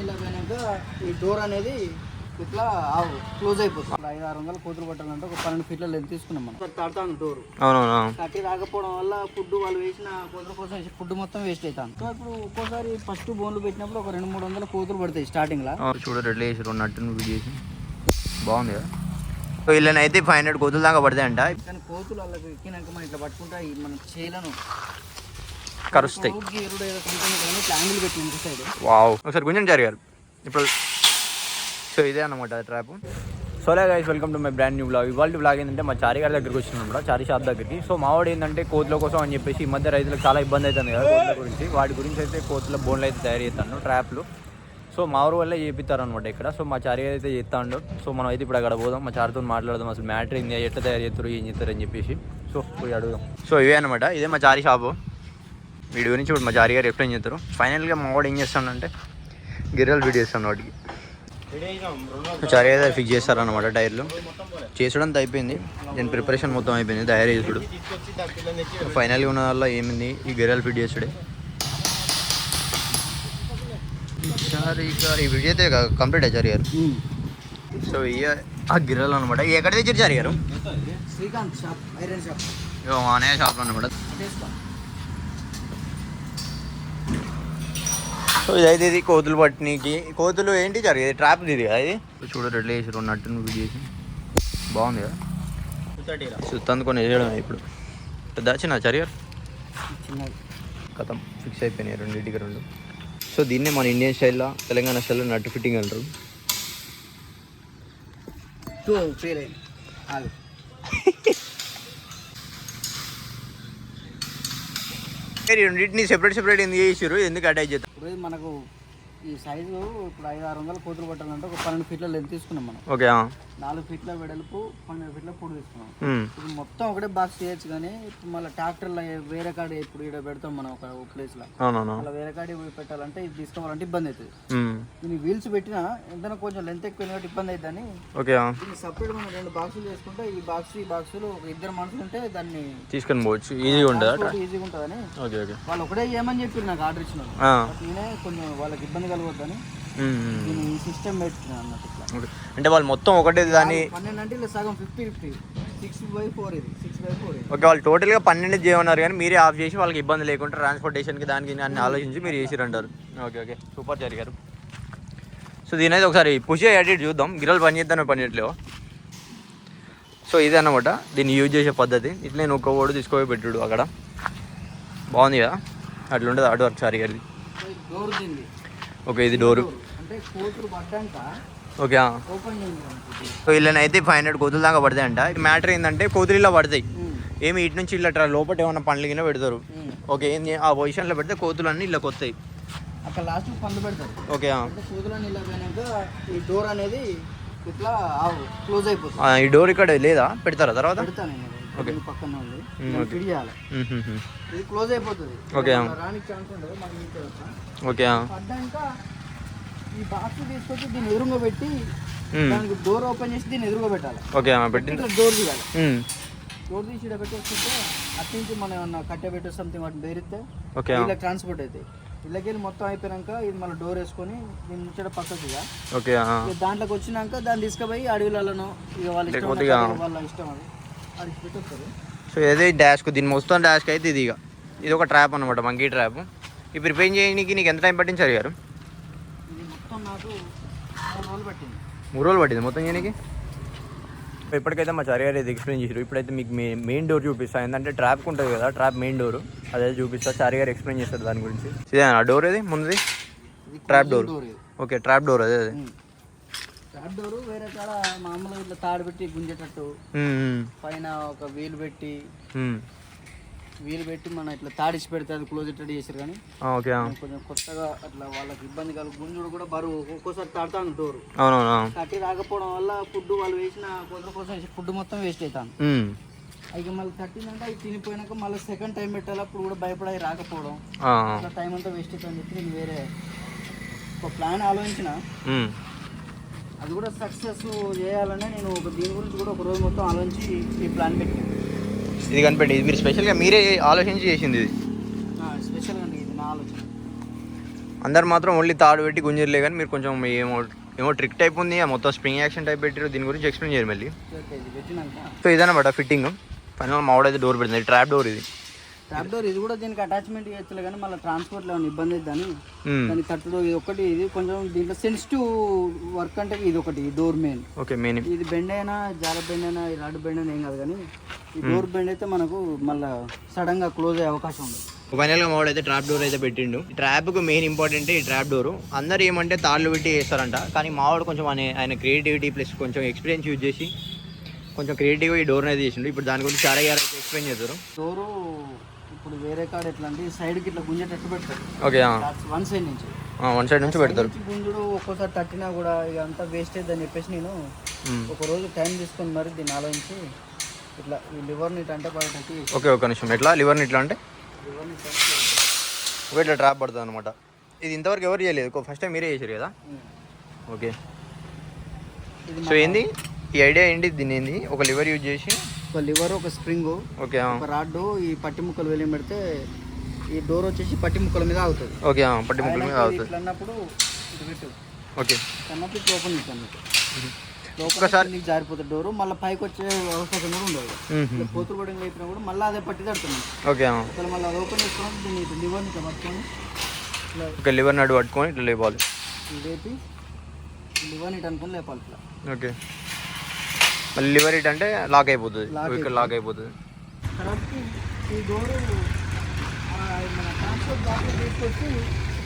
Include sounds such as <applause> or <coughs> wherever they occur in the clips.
ఇలా పోయినాక ఈ డోర్ అనేది ఇట్లా క్లోజ్ అయిపోతుంది. ఐదు ఆరు వందలు కూతురు పట్టాలంటే ఒక పన్నెండు ఫీట్ల లెంత్ తీసుకున్నాం మనం. తడతాను డోర్. అవునవును కట్టి రాకపోవడం వల్ల ఫుడ్ వాళ్ళు వేసిన కూతురు కోసం ఫుడ్ మొత్తం వేస్ట్ అవుతాను సో ఇప్పుడు ఒక్కోసారి ఫస్ట్ బోన్లు పెట్టినప్పుడు ఒక రెండు మూడు వందల కూతురు పడతాయి స్టార్టింగ్ లా. చూడరు ఎట్లా చేసారు నట్టు వీడియో చేసి. బాగుంది కదా? సో వీళ్ళని అయితే ఫైవ్ హండ్రెడ్ కోతుల దాకా పడతాయి అంట కానీ కోతులు వాళ్ళకి ఎక్కినాక మనం ఇట్లా పట్టుకుంటా ఈ మన చేయలను కరుస్తాయి. వావ్. ఒకసారి కొంచెం జరిగారు ఇప్పుడు సో ఇదే అన్నమాట trap సోలా guys welcome to my brand new blog ఇవాళ బ్లాగ్ ఏంటంటే మా చారి గారి దగ్గరికి వచ్చినాం కూడా చారి షాప్ దగ్గరికి. సో మావాడు ఏంటంటే కోతుల కోసం అని చెప్పేసి ఈ మధ్య రైతులకు చాలా ఇబ్బంది అవుతుంది కదా కోతుల గురించి. వాటి గురించి అయితే కోతుల బోన్లు అయితే తయారు చేస్తాను ట్రాప్లు సో మా ఊరు వల్లే చేపిస్తారు అనమాట ఇక్కడ. సో మా చారి గారు అయితే చేస్తాడు. సో మనం అయితే ఇప్పుడు అక్కడ పోదాం మా చారితో మాట్లాడదాం. అసలు మ్యాటర్ ఏంది ఎట్లా తయారు చేస్తారు ఏం చేస్తారు అని చెప్పేసి. సో పోయి అడుగుదాం. సో ఇవే అనమాట ఇదే మా చారి షాపు. వీడి గురించి ఇప్పుడు మా జారీ గారు ఎక్స్ప్లెయిన్ చేస్తారు. ఫైనల్గా మా వాడు ఏం చేస్తాడంటే గిర్రలు ఫిట్ చేస్తాను వాటికి గారు ఫిక్స్ చేస్తారనమాట టైర్లు. చేసడంతా అయిపోయింది. నేను ప్రిపరేషన్ మొత్తం అయిపోయింది. తయారు చేసుడు. ఫైనల్గా ఉన్న వల్ల ఏమింది? ఈ గిర్రలు ఫిట్ చేసుడే ఈ వీడియో అయితే కంప్లీట్ అయ్యారు గారు సో ఇక ఆ గిర్రలు అనమాట ఎక్కడ తెచ్చారు చారీ గారు శ్రీకాంత్ షాప్ ఐరన్ షాప్. అన్నయ్య షాప్లో అనమాట సో ఇదైతే ఇది కోతులు పట్టినీకి. కోతులు ఏంటి జరిగేది ట్రాప్ ఇది కదా ఇది? చూడరు ఎట్లా చేసారు నట్టు వీడియో చేసి. బాగుంది కదా? సుత్తందుకొని వేసేయడం ఇప్పుడు. పెద్ద చిన్న చర్య కథం. ఫిక్స్ అయిపోయినాయి రెండింటికి రెండు. సో దీన్నే మన ఇండియన్ స్టైల్లో తెలంగాణ స్టైల్లో నట్టు ఫిట్టింగ్ అంటారు. ఫెయిల్ అయింది <laughs> రెండింటిని సెపరేట్ సెపరేట్ ఎందుకు చేసారు ఎందుకు అటాచ్ చేస్తారు మనకు ఈ సైజు ఇప్పుడు ఐదు ఆరు వందల కూతురు పట్టాలంటే ఒక పన్నెండు ఫీట్ల లెంత్ తీసుకున్నాం మనం. ఓకే నాలుగు ఫీట్ల వెడల్పు పన్నెండు ఫీట్ల పొడి తీసుకున్నాం. ఇది మొత్తం ఒకటే బాక్స్ చేయొచ్చు కానీ ఇప్పుడు మళ్ళీ ట్రాక్టర్లో వేరే కాడ ఇప్పుడు ఇక్కడ పెడతాం మనం ఒక ప్లేస్లో. అలా వేరే కాడ పెట్టాలంటే ఇది తీసుకోవాలంటే ఇబ్బంది అవుతుంది. దీన్ని వీల్స్ పెట్టినా ఎంతైనా కొంచెం లెంత్ ఎక్కువ కాబట్టి ఇబ్బంది అవుతుందని ఓకే దీన్ని సపరేట్ మనం రెండు బాక్సులు చేసుకుంటే ఈ బాక్స్ ఈ బాక్సులు ఒక ఇద్దరు మనుషులు ఉంటే దాన్ని తీసుకొని పోవచ్చు. ఈజీగా ఉంటుందా ఈజీగా ఉంటుందని వాళ్ళు ఒకటే చేయమని చెప్పారు నాకు ఆర్డర్ ఇచ్చిన నేనే కొంచెం వాళ్ళకి ఇబ్బంది ఈ సిస్టమ్ పెట్టినా అన్నట్టు ఇట్లా. ఓకే. అంటే వాళ్ళు మొత్తం ఒకటే దాన్ని పన్నెండు అంటే ఇలా సగం fifty fifty six by four ఇది. సిక్స్ బై ఫోర్ ఇది. ఓకే వాళ్ళు టోటల్గా పన్నెండు చేయమన్నారు కానీ మీరే ఆఫ్ చేసి వాళ్ళకి ఇబ్బంది లేకుండా ట్రాన్స్పోర్టేషన్కి దానికి అన్ని ఆలోచించి మీరు చేసిరంటారు. Okay okay. సూపర్ జరిగారు. సో దీని అయితే ఒకసారి పుష్ ఎడిట్ చూద్దాం. గిరలు పని చేద్దాను పని చేయట్లేవు? సో ఇది అన్నమాట. దీన్ని యూజ్ చేసే పద్ధతి. ఇట్లా నేను ఒక్క ఓడు తీసుకొని పెట్టుడు అక్కడ. బాగుంది కదా? అట్లా ఉంటుంది అటు వర్క్ సారీ దీన్ని ఓకే ఇది డోరు. ఓకే సో వీళ్ళని అయితే ఫైవ్ హండ్రెడ్ కోతుల దాకా పడతాయి అంట మ్యాటర్ ఏంటంటే కోతులు ఇలా పడతాయి. ఏమి ఇటు నుంచి ఇలా ట్రా- లోపల ఏమైనా పండ్లు కింద పెడతారు. ఓకే ఏంది? ఆ పొజిషన్లో పెడితే కోతులు అన్నీ ఇలా కొత్తాయి అక్కడ లాస్ట్ పండు పెడతారు. ఓకే ఇలా పోయినాక ఈ డోర్ అనేది ఇట్లా క్లోజ్ అయిపోతుంది. ఈ డోర్ ఇక్కడ లేదా? పెడతారా తర్వాత? పెడతాను పక్కన ఉంది. ఇది క్లోజ్ అయిపోతుంది ఓకే. మళ్ళీ రానికి ఛాన్స్ ఉండదు మనం మీకే వస్తాం ఓకే ఆ. పడ్డాక ఈ బాక్స్ తీసుకొచ్చి దీన్ని ఎదురుగా పెట్టి. దానికి డోర్ ఓపెన్ చేసి దీన్ని ఎదురుగా పెట్టాలి ఓకే డోర్ తీయాలి. డోర్ తీసి ఇక్కడ పెట్టేస్తుంటే అటు నుంచి మనం ఏమన్నా కట్టె పెట్టే సంథింగ్ వాటిని బేరిస్తే ఓకే. ఇలా ట్రాన్స్పోర్ట్ అవుతాయి ఇళ్ళకెళ్ళి మొత్తం అయిపోయాక ఇది మన డోర్ వేసుకొని దీని నుంచి పక్కకు ఓకే దాంట్లోకి వచ్చినాక దాన్ని తీసుకుపోయి అడవిలలో ఇక వాళ్ళ ఇష్టం వాళ్ళ ఇష్టం అది సో ఇదే డాష్కు దీని మొత్తం డాష్కి అయితే ఇది ఇక. ఇది ఒక ట్రాప్ అనమాట మంకీ ట్రాప్. ఈ ప్రిపేర్ చేయడానికి నీకు ఎంత టైం పట్టింది సార్ గారు? ఇది మూడు రోజులు పట్టింది మూడు రోజులు పట్టింది మొత్తం చేయడానికి? ఇప్పటికైతే మా చారి గారు ఇది ఎక్స్ప్లెయిన్ చేసారు ఇప్పుడైతే మీకు మెయిన్ డోర్ చూపిస్తా. ఏంటంటే ట్రాప్ ఉంటుంది కదా ట్రాప్ మెయిన్ డోర్. అదే చూపిస్తా. చారి గారు ఎక్స్ప్లెయిన్ చేస్తారు దాని గురించి. ఇదేనా డోర్ ఇది? ముందుది? ఇది ట్రాప్ డోర్. డోర్ ఇది. ఓకే ట్రాప్ డోర్ అదే అదే. డోర్ వేరే కాడ మామూలుగా ఇట్లా తాడు పెట్టి గుంజేటట్టు. పైన ఒక వీల్ పెట్టి. వీలు పెట్టి మనం ఇట్లా తాడిసి పెడితే అది క్లోజ్ ఇట్లా చేసారు కానీ కొంచెం కొత్తగా అట్లా వాళ్ళకి ఇబ్బంది కలుగు గుంజుడు కూడా బరువు. ఒక్కోసారి తాడుతాను డోర్. కట్టి రాకపోవడం వల్ల ఫుడ్ వాళ్ళు వేసిన కూతురు కోసం ఫుడ్ మొత్తం వేస్ట్ అవుతాను. ఇక మళ్ళీ తట్టిందంటే అవి తినిపోయినాక మళ్ళీ సెకండ్ టైం పెట్టాలి అప్పుడు కూడా భయపడి రాకపోవడం. టైం అంతా వేస్ట్ అవుతుందని చెప్పి నేను వేరే ఒక ప్లాన్ ఆలోచించిన. అది కూడా సక్సెస్ చేయాలనే నేను ఒక దీని గురించి కూడా ఒక రోజు మొత్తం ఆలోచించి ఈ ప్లాన్ పెట్టాను. ఇది కనిపెట్టి ఇది మీరు స్పెషల్గా మీరే ఆలోచించి చేసింది ఇది. స్పెషల్గా ఇది నా ఆలోచన. అందరు మాత్రం ఓన్లీ తాడు పెట్టి గుంజర్లే కానీ మీరు కొంచెం ఏమో ఏమో ట్రిక్ టైప్ ఉంది ఆ మొత్తం స్ప్రింగ్ యాక్షన్ టైప్ పెట్టారు దీని గురించి ఎక్స్ప్లెయిన్ చేయాలి మళ్ళీ. సో ఇదన్నమాట ఫిట్టింగ్ ఫైనల్ మావాడైతే డోర్ పెడుతుంది. ట్రాప్ డోర్ ఇది. ట్రాప్ డోర్ ఇది కూడా దీనికి అటాచ్మెంట్ చేయొచ్చులే కానీ మళ్ళీ ట్రాన్స్పోర్ట్లో ఏమైనా ఇబ్బంది అవుతుందని. మ్మ్. దాని తట్టుడు ఇది ఒకటి ఇది కొంచెం దీంట్లో సెన్సిటివ్ వర్క్ అంటే ఇది ఒకటి డోర్ మెయిన్ ఓకే మెయిన్ ఇది బెండ్ అయినా జాల బెండ్ అయినా రాడ్ బెండ్ అయినా ఏం కాదు కానీ ఈ డోర్ బెండ్ అయితే మనకు మళ్ళీ సడన్గా క్లోజ్ అయ్యే అవకాశం ఉంది. ఫైనల్గా మావాడు అయితే ట్రాప్ డోర్ అయితే పెట్టిండు. ట్రాప్కు మెయిన్ ఇంపార్టెంట్ ఈ ట్రాప్ డోర్ అందరు ఏమంటే తాళ్ళు పెట్టి వేస్తారంట కానీ మావాడు కొంచెం ఆయన ఆయన క్రియేటివిటీ ప్లస్ కొంచెం ఎక్స్పీరియన్స్ యూజ్ చేసి కొంచెం క్రియేటివ్గా ఈ డోర్ అయితే చేసిండు ఇప్పుడు దాని గురించి చాలా గారు ఎక్స్ప్లెయిన్ చేస్తారు డోరు ఇప్పుడు వేరే కాడ ఎట్లా అంటే సైడ్కి ఇట్లా గుంజేటట్టు పెడతారు. ఓకే వన్ సైడ్ నుంచి. వన్ సైడ్ నుంచి పెడతారు. గుంజుడు ఒక్కోసారి తట్టినా కూడా ఇక అంతా వేస్ట్ అని చెప్పేసి నేను. ఒక రోజు టైం తీసుకొని మరి దీన్ని ఆలోచించి ఇట్లా ఈ లివర్ని ఇట్లా అంటే పడేటట్టు ఓకే ఒక నిమిషం. ఎట్లా? లివర్ని ఇట్లా అంటే? లివర్ని ఇట్లా ట్రాప్ పడుతుంది అనమాట ఇది ఇంతవరకు ఎవరు చేయలేదు. ఫస్ట్ టైం మీరే చేశారు కదా. ఓకే. సో ఏంది? ఈ ఐడియా ఏంటి? దీని ఏంది? ఒక లివర్ యూజ్ చేసి ఒక లివర్ ఒక స్ప్రింగ్ ఓకే. ఒక రాడ్ ఈ పట్టి ముక్కలు వెళ్ళి పెడితే ఈ డోర్ వచ్చేసి పట్టి ముక్కల మీద అవుతుంది ఓకే పట్టి ముక్కల మీద అవుతుంది ఇట్లా అన్నప్పుడు ఓకే. అన్నప్పుడు ఇట్లా ఓపెన్ చేస్తాను లోపల ఒక్కసారి- నీకు జారిపోతుంది డోరు మళ్ళీ పైకి వచ్చే అవకాశం కూడా ఉండదు. కోతులు పడిన లేపినా కూడా మళ్ళీ అదే పట్టి తడుతున్నాం ఓకే. అసలు మళ్ళీ అది ఓపెన్ చేసుకొని దీన్ని లివర్ని ఇట్లా పట్టుకొని ఓకే లివర్ నడు పట్టుకొని ఇట్లా లేపాలి. లేపి లివర్ని ఇటు అనుకొని లేపాలి ఇట్లా. ఓకే. మళ్ళీ లివర్ ఇట్ అంటే లాక్ అయిపోతుంది. ఇక్కడ లాక్ అయిపోతుంది.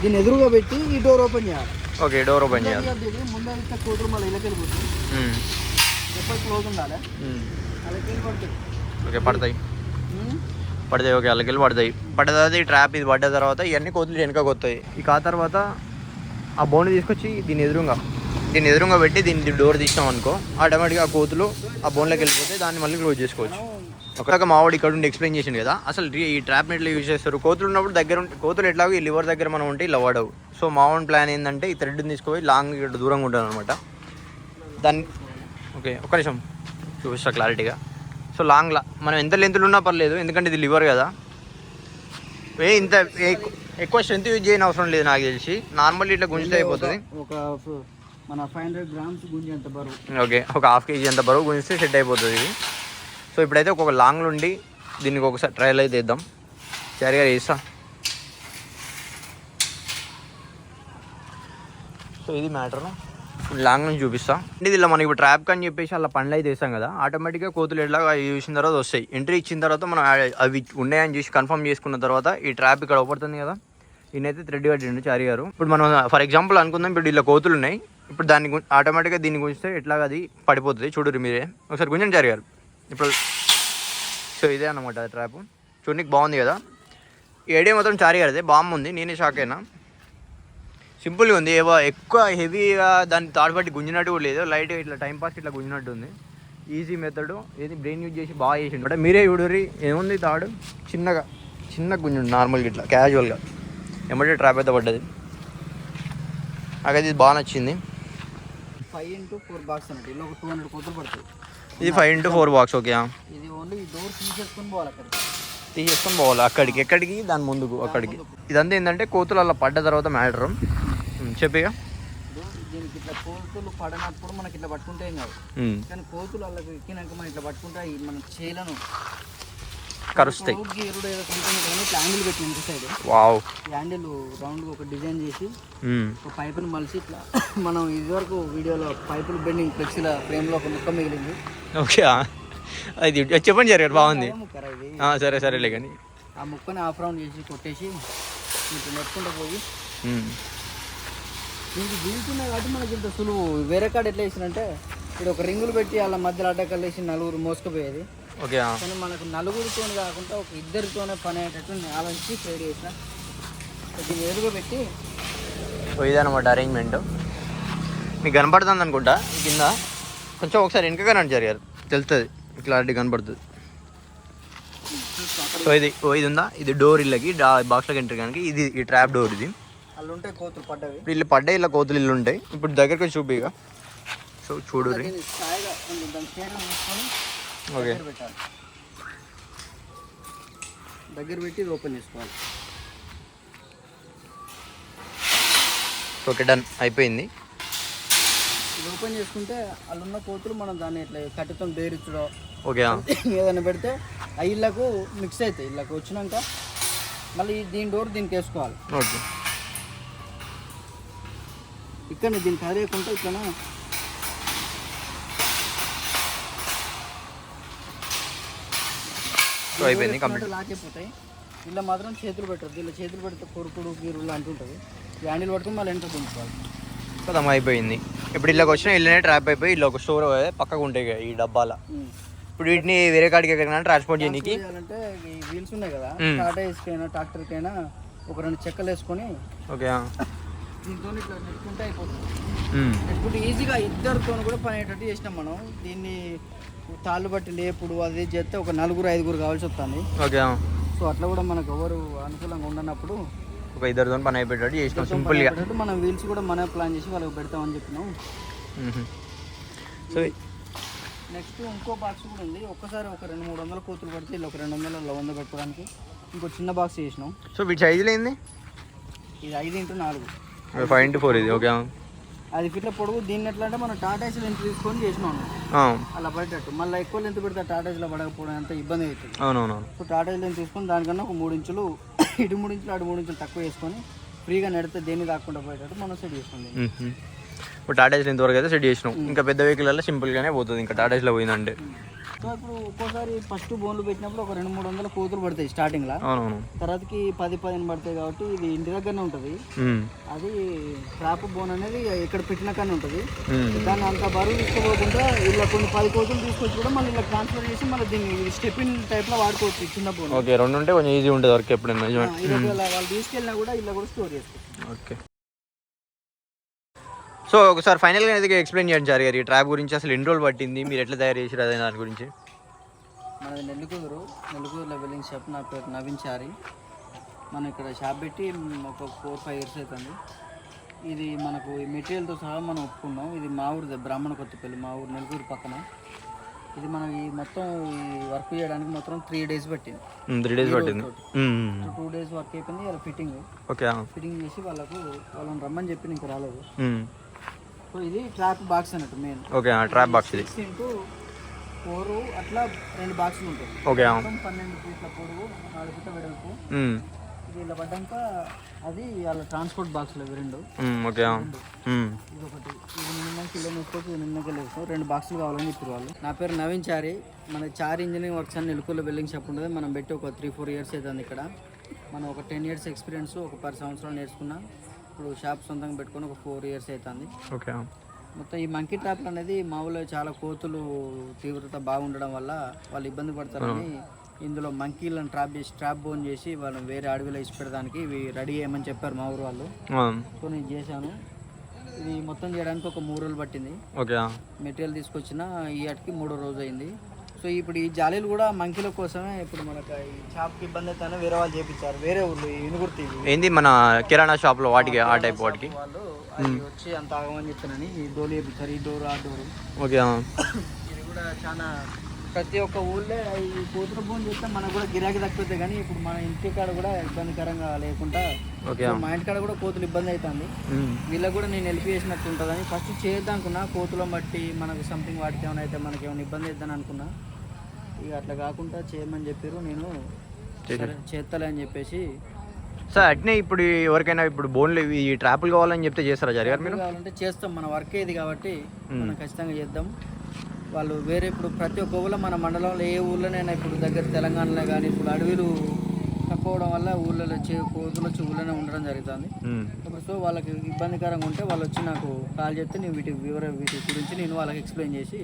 దీన్ని ఎదురుగా పెట్టి ఈ డోర్ ఓపెన్ చేయాలి. ఓకే డోర్ ఓపెన్ చేయాలి. కూతురు మళ్ళీ ఇళ్ళకి వెళ్ళిపోతుంది. ఎప్పుడు క్లోజ్ ఉండాలి. అలాగే ఓకే పడతాయి. పడతాయి ఓకే వాళ్ళకి పడతాయి. పడ్డ తర్వాత ఈ ట్రాప్ ఇది పడ్డ తర్వాత ఇవన్నీ కోతులు వెనక కొత్తాయి ఇక ఆ తర్వాత ఆ బోన్ తీసుకొచ్చి దీని ఎదురుగా దీన్ని ఎదురుగా పెట్టి దీన్ని డోర్ తీసినాం అనుకో ఆటోమేటిక్గా ఆ కోతులు ఆ బోన్లోకి వెళ్ళిపోతే దాన్ని మళ్ళీ క్లోజ్ చేసుకోవచ్చు. ఒకసారి మావాడు ఇక్కడ ఉండి ఎక్స్ప్లెయిన్ చేసింది కదా అసలు ఈ- ట్రాప్ ఎట్లా యూజ్ చేస్తారు. కోతులు ఉన్నప్పుడు దగ్గర ఉంటే కోతులు ఎట్లాగో ఈ లివర్ దగ్గర మనం ఉంటే ఇలా వాడవు. సో మావాడి ప్లాన్ ఏంటంటే ఈ థ్రెడ్ని తీసుకుపోయి లాంగ్ ఇక్కడ దూరంగా ఉంటాను అనమాట దాన్ని ఓకే ఒక్క నిమిషం. చూపిస్తా క్లారిటీగా సో లాంగ్లా మనం ఎంత లెంత్లు ఉన్నా పర్లేదు ఎందుకంటే ఇది లివర్ కదా. ఏ ఇంత ఎక్కువ స్ట్రెంత్ యూజ్ చేయని అవసరం లేదు నాకు తెలిసి. నార్మల్ ఇట్లా గుంజితే అయిపోతుంది. ఒక మన ఫైవ్ హండ్రెడ్ గ్రామ్స్ గుంజి ఎంత బరువు. ఓకే ఒక హాఫ్ కేజీ ఎంత బరువు గుంజిస్తే సెట్ అయిపోతుంది ఇది. సో ఇప్పుడైతే ఒక్కొక్క లాంగ్ నుండి దీనికి ఒకసారి ట్రయల్ అయితే ఇద్దాం సరిగా చేస్తా. సో ఇది మ్యాటర్ లాంగ్ నుంచి చూపిస్తా. ఇది ఇలా మనకి ఇప్పుడు ట్రాప్ అని చెప్పేసి అలా పండ్లు అయితే వేసాం కదా ఆటోమేటిక్గా కోతులు ఎట్లా చూసిన తర్వాత వస్తాయి. ఎంట్రీ ఇచ్చిన తర్వాత మనం అవి ఉన్నాయని చూసి కన్ఫర్మ్ చేసుకున్న తర్వాత ఈ ట్రాప్ ఇక్కడ అవపడుతుంది కదా. ఈయనైతే థ్రెడ్ కట్టిండు చారి గారు. ఇప్పుడు మనం ఫర్ ఎగ్జాంపుల్ అనుకుందాం ఇప్పుడు ఇలా కోతులు ఉన్నాయి. ఇప్పుడు దాన్ని గు- ఆటోమేటిక్గా దీన్ని గుంజితే ఎట్లాగ అది పడిపోతుంది చూడరు మీరే. ఒకసారి గుంజండి జరిగారు ఇప్పుడు సో ఇదే అన్నమాట ట్రాప్ చూడనికి బాగుంది కదా. ఏడే ఐడియా మాత్రం చారి బాంబు ఉంది. నేనే షాక్ అయినా. సింపుల్గా ఉంది. ఏవో ఎక్కువ హెవీగా దాన్ని తాడుపట్టి గుంజినట్టు కూడా లేదు. లైట్గా ఇట్లా టైం పాస్ ఇట్లా గుంజినట్టు ఉంది. ఈజీ మెథడ్ ఏది బ్రెయిన్ యూజ్ చేసి బాగా చేసిండు. అంటే మీరే చూడరి ఏముంది తాడు చిన్నగా చిన్న గుంజుండు నార్మల్గా ఇట్లా క్యాజువల్గా ఎమ్మటే ట్రాప్ అయితే పడ్డది. నాకైతే ఇది బాగా నచ్చింది. ఫైవ్ ఇంటూ ఫోర్ బాక్స్ అన్నట్టు. ఇలా ఒక టూ హండ్రెడ్ కోతులు పడుతుంది ఇది five into four box okay ఇది ఓన్లీ ఈ డోర్ తీసేసుకొని పోవాలి అక్కడికి. తీసేసుకొని పోవాలి అక్కడికి. ఎక్కడికి? దాని ముందుకు అక్కడికి. ఇదంతా ఏంటంటే కోతులు అలా పడ్డ తర్వాత మ్యాటర్ చెప్పిగా ఇప్పుడు దీనికి ఇట్లా కోతులు పడినప్పుడు మనకి ఇట్లా పట్టుకుంటే ఏం కాదు. కానీ కోతులు వాళ్ళకి ఎక్కినాక మనం ఇట్లా పట్టుకుంటే మన చేయలను కరుస్తాయి. వావ్. హ్యాండిల్ రౌండ్ ఒక డిజైన్ చేసి. ఒక పైపుని మలిసి ఇట్లా <laughs> మనం ఇదివరకు వీడియోలో పైపులు బెండింగ్ ఫ్లెక్సీల ఫ్రేమ్లో ఒక ముక్క మిగిలింది. ఓకే. అది చెప్పండి జరగదు బాగుంది. సరే సరేలే కానీ. ఆ ముక్కని ఆఫ్ రౌండ్ చేసి కొట్టేసి ఇట్లా నెట్టుకుంటూ పోయి. మ్మ్. దీనికి దీంతున్నాయి కాబట్టి మనకి ఇంత సులువు. వేరే కాడ ఎట్లా వేసినంటే ఇప్పుడు ఒక రింగులు పెట్టి వాళ్ళ మధ్యలో అడ్డకల్లు వేసి నలుగురు మోసుకుపోయేది. ఓకే. కానీ మనకు నలుగురితో కాకుండా ఒక ఇద్దరితోనే పని అయ్యేటట్టు నేను ఆలోచించి ట్రేడ్ చేసిన. దీన్ని ఎదురుగా పెట్టి సో ఇదన్నమాట అరేంజ్మెంట్ మీకు కనపడుతుంది అనుకుంటా? కింద? కొంచెం ఒకసారి వెనకగా రండి జరిగారు తెలుస్తుంది క్లారిటీ కనపడుతుంది సో ఇది ఓ ఇది ఉందా? ఇది డోర్ ఇళ్ళకి బాక్స్లోకి ఎంటర్ కానీ ఇది ఈ ట్రాప్ డోర్ ఇది. వాళ్ళు ఉంటే కోతులు పడ్డవి. ఇప్పుడు ఇల్లు పడ్డ ఇలా కోతులు ఇల్లు ఉంటాయి ఇప్పుడు దగ్గరికి చూపిగా సో చూడు ఓకే. దగ్గర పెట్టాలి. దగ్గర పెట్టి ఇది ఓపెన్ చేసుకోవాలి. Okay done. అయిపోయింది. ఇది ఓపెన్ చేసుకుంటే అందులో ఉన్న కోతులు మనం దాన్ని ఇట్లా కట్టెతో బేరించడం ఓకే. ఏదైనా పెడితే ఆ ఇళ్ళకు మిక్స్ అవుతాయి. ఇళ్ళకు వచ్చినాక మళ్ళీ దీని డోర్ దీనికి వేసుకోవాలి. ఓకే. ఇక్కడ దీన్ని కదిలేయకుండా ఇక్కడ అయిపోయింది కంప్లీట్. లాక్ అయిపోతాయి. ఇలా మాత్రం చేతులు పెట్టద్దు ఇలా చేతులు పెడితే కొరుకుడు గీరులు అంటుంటుంది హ్యాండిల్ పట్టుకుని మళ్ళీ వెంట దింపుకోవాలి కదా అయిపోయింది. ఇప్పుడు ఇళ్ళకి వచ్చిన ఇల్లనే ట్రాప్ అయిపోయి ఇల్లు ఒక స్టోర్ పక్కకు ఉంటాయి ఈ డబ్బాల. ఇప్పుడు వీటిని వేరే కాడికి ఎక్కడికైనా ట్రాన్స్పోర్ట్ చేయడానికి వీల్స్ ఉన్నాయి కదా మ్మ్. టాటాయిస్కైనా ట్రాక్టర్కైనా ఒక రెండు చెక్కలు వేసుకొని ఓకే. దీంతో ఇట్లా నెట్టుకుంటే అయిపోతుంది. నెట్టుకుంటే ఈజీగా ఇద్దరితో కూడా పని అయ్యేటట్టు చేసినాం మనం. దీన్ని తాళ్ళు బట్టి లేపుడు అది చేస్తే ఒక నలుగురు ఐదుగురు కావాల్సి వస్తుంది. ఓకే. సో అట్లా కూడా మనకు ఎవరు అనుకూలంగా ఉండనప్పుడు ఒక ఇద్దరితో పని అయిపోయేటట్టు చేసినాం సింపుల్గా. మనం వీల్స్ కూడా మనమే ప్లాన్ చేసి వాళ్ళకి పెడతామని చెప్పినాం. సో నెక్స్ట్ ఇంకో బాక్స్ కూడా ఉంది. ఒక్కసారి ఒక రెండు మూడు వందల కోతులు పడితే ఒక రెండు వందల వంద పెట్టుకోవడానికి ఇంకో చిన్న బాక్స్ చేసినాం. సో వీటి సైజులు ఏంది? ఇది ఐదు ఇంటూ నాలుగు. ఫైవ్ ఇంటూ ఫోర్ ఇది ఓకే. అది ఫిట్ల పొడుగు దీన్ని ఎట్లా అంటే మనం టాటాస్ లెంత్ తీసుకొని చేసినాం. అలా పడేటట్టు. మళ్ళీ ఎక్కువ లెంత్ పెడితే టాటాస్లో పడకపోవడం అంత ఇబ్బంది అవుతుంది. సో టాటాస్ లెంత్ తీసుకొని దానికన్నా ఒక మూడు ఇంచులు <coughs> ఇటు మూడు ఇంచులు అటు మూడు ఇంచులు తక్కువ వేసుకొని ఫ్రీగా నడితే దేన్ని దాక్కుండా పోయేటట్టు మనం సెట్ చేసుకోండి. ఇప్పుడు టాటాస్ ఇంతవరకు అయితే సెట్ చేసినాం. ఇంకా పెద్ద వెహికల్ సింపుల్గానే పోతుంది. ఇంకా టాటాస్లో పోయిందంటే. సో ఇప్పుడు ఒక్కోసారి ఫస్ట్ బోన్లు పెట్టినప్పుడు ఒక రెండు మూడు వందల కోతులు పడతాయి స్టార్టింగ్లో. అవునవును. తర్వాతకి పది పదిహేను పడతాయి కాబట్టి ఇది ఇంటి దగ్గరనే ఉంటుంది. అది ట్రాప్ బోన్ అనేది ఇక్కడ పెట్టిన కానీ ఉంటుంది. దాన్ని అంత బరువు తీసుకోకుండా ఇలా కొన్ని పది కోతులు తీసుకొచ్చి కూడా మళ్ళీ ఇలా ట్రాన్స్ఫర్ చేసి మళ్ళీ దీన్ని స్టెపిన్ టైప్లో వాడుకోవచ్చు ఈ చిన్న బోన్. ఓకే రెండు ఉంటే కొంచెం ఈజీ ఉంటుంది వర్క్ ఎప్పుడైనా. వాళ్ళు తీసుకెళ్ళినా కూడా ఇలా కూడా స్టోర్ చేసుకోవచ్చు. ఓకే. సో ఒకసారి ఫైనల్గా అయితే ఎక్స్ప్లెయిన్ చేయండి సార్ గారు. ఈ ట్రాప్ గురించి అసలు ఎన్ని రోజులు పట్టింది? మీరు ఎట్లా తయారు చేసారు అదే దాని గురించి? మనది నెల్లికూరు నెల్లికూరు లెవెలింగ్ షాప్ నా పేరు నవీన్ చారి. మనం ఇక్కడ షాప్ పెట్టి ఒక ఫోర్ ఫైవ్ ఇయర్స్ అవుతుంది. ఇది మనకు ఈ మెటీరియల్తో సహా మనం ఒప్పుకున్నాం. ఇది మా ఊరిది బ్రాహ్మణ కొత్తపల్లి మా ఊరు నెల్లూరు పక్కన. ఇది మనం ఈ మొత్తం ఈ వర్క్ చేయడానికి మొత్తం త్రీ డేస్ పట్టింది. త్రీ డేస్ పట్టింది. టూ డేస్ వర్క్ అయిపోయింది ఇలా ఫిట్టింగ్ ఓకే. ఫిట్టింగ్ చేసి వాళ్ళకు వాళ్ళని రమ్మని చెప్పి ఇంకా రాలేదు. సో ఇది ట్రాప్ బాక్స్ అన్నట్టు మెయిన్ ఓకే ట్రాప్ బాక్స్ ఇది. ఇంటూ ఫోర్ అట్లా రెండు బాక్సులు ఉంటాయి. ఓకే పన్నెండు ఫీట్ల పొడవు నాలుగు ఫీట్ల వెడల్పు. ఇలా పడ్డాక అది వాళ్ళ ట్రాన్స్పోర్ట్ బాక్సులు ఇవి రెండు. ఓకే. ఇది ఒకటి ఇది నిన్న కిలో వేసుకోవచ్చు ఇది నిన్న కిలో రెండు బాక్సులు కావాలని చెప్పారు వాళ్ళు. నా పేరు నవీన్ చారి. మన చారి ఇంజనీరింగ్ వర్క్స్ అని నెలకొల్ల బిల్డింగ్ షాప్ ఉంటుంది మనం పెట్టి ఒక త్రీ ఫోర్ ఇయర్స్ అవుతుంది ఇక్కడ. మనం ఒక టెన్ ఇయర్స్ ఎక్స్పీరియన్స్ ఒక పది సంవత్సరాలు నేర్చుకున్నా. ఇప్పుడు షాప్ సొంతంగా పెట్టుకొని ఒక ఫోర్ ఇయర్స్ అవుతుంది ఓకే. మొత్తం ఈ మంకీ ట్రాప్లు అనేది మా ఊళ్ళో చాలా కోతులు తీవ్రత బాగుండడం వల్ల వాళ్ళు ఇబ్బంది పడతారని ఇందులో మంకీలను ట్రాప్ చేసి ట్రాప్ బోన్ చేసి వాళ్ళని వేరే అడవిలో ఇచ్చి పెడడానికి ఇవి రెడీ చేయమని చెప్పారు మా ఊరు వాళ్ళు. సో నేను చేశాను ఇది మొత్తం చేయడానికి ఒక మూడు రోజులు పట్టింది ఓకే. మెటీరియల్ తీసుకొచ్చిన ఈ అటుకి మూడో రోజు అయింది సో ఇప్పుడు ఈ జాలీలు కూడా మంకీల కోసమే ఇప్పుడు మనకు ఈ షాప్కి ఇబ్బంది అయితే వేరే వాళ్ళు చేపించారు వేరే ఊళ్ళు ఇనుగుర్తి. ఏంది మన కిరాణా షాప్లో వాటికి ఆ టైప్ వాటికి వాళ్ళు వచ్చి అంత ఆగమని చెప్తానని ఈ డోర్ చేపించారు ఈ డోర్ ఆ డోర్ ఓకే. ఇది కూడా చాలా ప్రతి ఒక్క ఊళ్ళో ఈ కూతురు భూమి చేస్తే మనకు కూడా గిరాకీ తక్కువైతే కానీ ఇప్పుడు మన ఇంటి కాడ కూడా ఇబ్బందికరంగా లేకుండా. మా ఇంటి కాడ కూడా కోతులు ఇబ్బంది అవుతుంది. వీళ్ళకి కూడా నేను హెల్ప్ చేసినట్టు ఉంటుందని ఫస్ట్ చేద్దాం అనుకున్నా కోతులను బట్టి మనకు సంథింగ్ వాటికి ఏమైనా అయితే మనకి ఏమైనా ఇబ్బంది అవుతుందని అనుకున్నా ఇక అట్లా కాకుండా చేయమని చెప్పారు. నేను చేస్తలే అని చెప్పేసి సార్ అట్నే ఇప్పుడు ఎవరికైనా ఇప్పుడు బోన్లు ఇవి ట్రాపులు కావాలని చెప్తే చేస్తారా జారీ గారు మీరు? కావాలంటే చేస్తాం. మన వర్క్ ఇది కాబట్టి మనం ఖచ్చితంగా చేద్దాం. వాళ్ళు వేరే ఇప్పుడు ప్రతి ఒక్క ఊళ్ళో మన మండలంలో ఏ ఊళ్ళోనైనా ఇప్పుడు దగ్గర తెలంగాణలో కానీ ఇప్పుడు అడవిలు తక్కువ వల్ల ఊళ్ళలో వచ్చి కోతులు వచ్చి ఊళ్ళోనే ఉండడం జరుగుతుంది. సో వాళ్ళకి ఇబ్బందికరంగా ఉంటే వాళ్ళు వచ్చి నాకు కాల్ చేస్తే నేను వీటి వివర వీటి గురించి నేను వాళ్ళకి ఎక్స్ప్లెయిన్ చేసి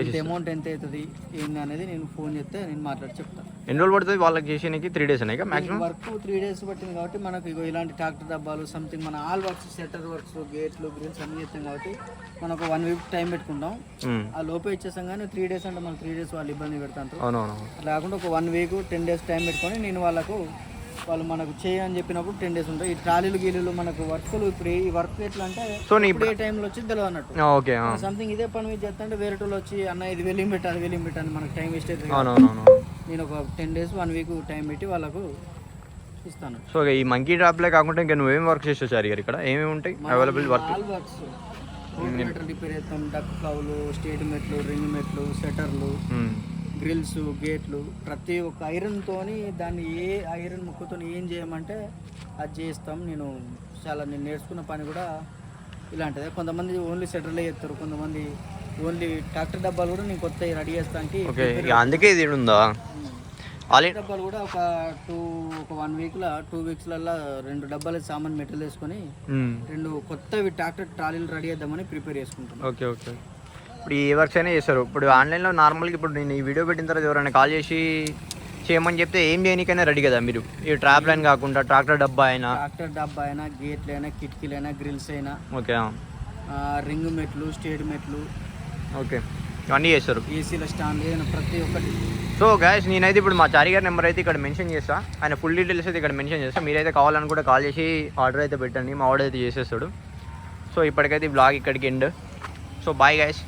ఇంత అమౌంట్ ఎంత అవుతుంది ఏంది అనేది నేను ఫోన్ చేస్తే నేను మాట్లాడి చెప్తాను ఎన్ని రోజులు పడుతుంది వాళ్ళకి చేసేకి త్రీ డేస్ ఉన్నాయి మాక్సిమం వర్క్ త్రీ డేస్ పట్టింది కాబట్టి మనకు ఇగో ఇలాంటి ట్రాక్టర్ డబ్బాలు సంథింగ్ మన ఆల్ వర్క్స్ సెటర్ వర్క్స్ గేట్లు గ్రిల్స్ అన్ని చేస్తాం కాబట్టి మనకు వన్ వీక్ టైం పెట్టుకుంటాం. ఆ లోపే ఇచ్చేస్తాం కానీ త్రీ డేస్ అంటే మనకు త్రీ డేస్ వాళ్ళు ఇబ్బంది పెడతారు అట్లా కాకుండా ఒక one week ten days time పెట్టుకొని నేను వాళ్ళకు వాళ్ళు మనకు చేయని చెప్పినప్పుడు టెన్ డేస్ ఉంటాయి. ఈ ట్రాలీలు గీలీలు మనకు వర్క్లు ఇప్పుడు ఈ వర్క్ ఎట్లా అంటే సో ఇప్పుడు ఏ టైంలో వచ్చి తెలియదు అన్నట్టు. ఓకే. సంథింగ్ ఇదే పని మీద చేస్తా అంటే వేరే వాళ్ళు వచ్చి అన్న ఇది వెళ్ళి పెట్టు అది వెళ్ళి పెట్టు అని మనకు టైం వేస్ట్ అవుతుంది నేను ఒక ten days one week time పెట్టి వాళ్ళకు ఇస్తాను. సో ఈ మంకీ డ్రాప్లే కాకుండా ఇంకా నువ్వేం వర్క్ చేస్తావు చారి గారు ఇక్కడ? ఏమేమి ఉంటాయి? అవైలబుల్ వర్క్ వర్క్స్ మెట్లు రిపేర్ చేస్తాం డక్ కౌలు స్టేట్ మెట్లు రింగ్ మెట్లు షటర్లు గ్రిల్స్ గేట్లు ప్రతి ఒక్క ఐరన్ తోని దాన్ని ఏ ఐరన్ ముక్కతో ఏం చేయమంటే అది చేస్తాం. నేను చాలా నేను నేర్చుకున్న పని కూడా ఇలాంటిదే. కొంతమంది ఓన్లీ సెటర్లే చేస్తారు కొంతమంది ఓన్లీ ట్రాక్టర్ డబ్బాలు కూడా నేను కొత్త రెడీ చేస్తానికి అందుకే ఇది ఉందా? ఆల్ డబ్బాలు కూడా ఒక టూ ఒక వన్ వీక్లో టూ వీక్స్లలో రెండు డబ్బాలు సామాన్ మెటీరియల్ వేసుకొని రెండు కొత్తవి ట్రాక్టర్ ట్రాలీలు రెడీ చేద్దామని ప్రిపేర్ చేసుకుంటాను ఓకే ఓకే ఇప్పుడు ఏ వర్క్స్ అయినా చేస్తారు. ఇప్పుడు ఆన్లైన్లో నార్మల్గా ఇప్పుడు నేను ఈ వీడియో పెట్టిన తర్వాత ఎవరైనా కాల్ చేసి చేయమని చెప్తే ఏం చేయడానికైనా రెడీ కదా మీరు. ఈ ట్రాప్ లైన్ కాకుండా ట్రాక్టర్ డబ్బా అయినా. ట్రాక్టర్ డబ్బా అయినా గేట్లు అయినా కిటికీలు అయినా. గ్రిల్స్ అయినా ఓకే రింగ్ మెట్లు స్టేట్ మెట్లు. ఓకే ఇవన్నీ చేస్తారు. ఏసీల స్టాండ్ ప్రతి ఒక్కటి. సో గాయస్ నేనైతే ఇప్పుడు మా చారి గారి నెంబర్ అయితే ఇక్కడ మెన్షన్ చేస్తా. ఆయన ఫుల్ డీటెయిల్స్ అయితే ఇక్కడ మెన్షన్ చేస్తా. మీరైతే కావాలని కూడా కాల్ చేసి ఆర్డర్ అయితే పెట్టండి. మా ఆర్డర్ అయితే చేసేస్తాడు. సో ఇప్పటికైతే ఈ బ్లాగ్ ఇక్కడికి ఎండ్ సో బాయ్ గాయస్